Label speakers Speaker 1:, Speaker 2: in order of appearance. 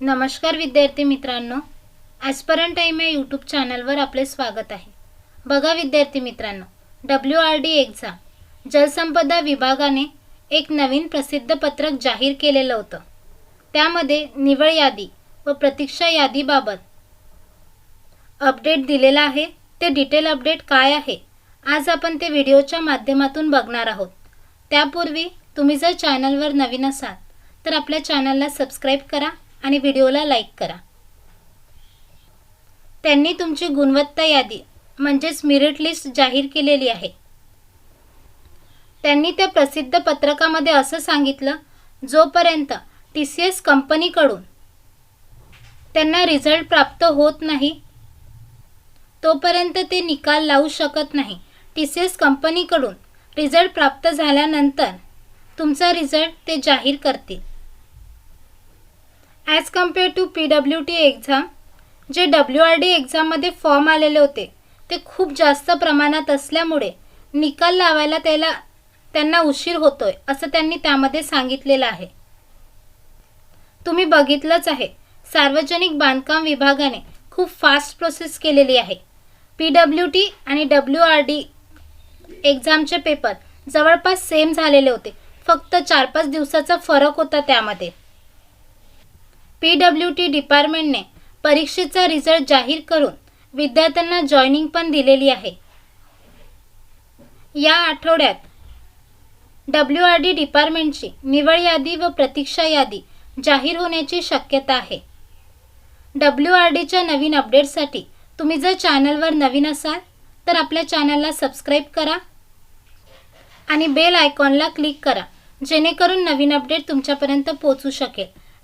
Speaker 1: नमस्कार विद्यार्थी मित्रांनो. ॲस्परंट टाईम या यूट्यूब चॅनलवर आपले स्वागत आहे. बघा विद्यार्थी मित्रांनो डब्ल्यू आर डी एक्झाम जलसंपदा विभागाने एक नवीन प्रसिद्ध पत्रक जाहीर केलेलं होतं. त्यामध्ये निवड यादी व प्रतीक्षा यादीबाबत अपडेट दिलेला आहे. ते डिटेल अपडेट काय आहे आज आपण ते व्हिडिओच्या माध्यमातून बघणार आहोत. त्यापूर्वी तुम्ही जर चॅनलवर नवीन असाल तर आपल्या चॅनलला सबस्क्राईब करा आणि व्हिडिओला लाईक करा. त्यांनी तुमची गुणवत्ता यादी म्हणजेच मेरिट लिस्ट जाहीर केलेली आहे. त्यांनी त्या प्रसिद्ध पत्रकामध्ये असं सांगितलं जोपर्यंत टी सी एस कंपनीकडून त्यांना रिझल्ट प्राप्त होत नाही तोपर्यंत ते निकाल लावू शकत नाही. टी सी एस कंपनीकडून रिझल्ट प्राप्त झाल्यानंतर तुमचा रिझल्ट ते जाहीर करतील. As compare to P W T exam जे डब्ल्यू आर डी एक्झाममध्ये फॉर्म आलेले होते ते खूप जास्त प्रमाणात असल्यामुळे निकाल लावायला त्याला त्यांना उशीर होतोय असं त्यांनी त्यामध्ये सांगितलेलं आहे. तुम्ही बघितलंच आहे सार्वजनिक बांधकाम विभागाने खूप फास्ट प्रोसेस केलेली आहे. पी डब्ल्यू टी आणि डब्ल्यू आर डी एक्झामचे पेपर जवळपास सेम झालेले होते फक्त चार पाच दिवसाचा फरक होता त्यामध्ये. पी डब्ल्यू टी डिपार्टमेंटने परीक्षेचा रिझल्ट जाहीर करून विद्यार्थ्यांना जॉईनिंग पण दिलेली आहे. या आठवड्यात डब्ल्यू आर डी डिपार्टमेंटची निवड यादी व प्रतीक्षा यादी जाहीर होण्याची शक्यता आहे. डब्ल्यू आर डीच्या नवीन अपडेटसाठी तुम्ही जर चॅनलवर नवीन असाल तर आपल्या चॅनलला सबस्क्राईब करा आणि बेल आयकॉनला क्लिक करा जेणेकरून नवीन अपडेट तुमच्यापर्यंत पोहोचू शकेल.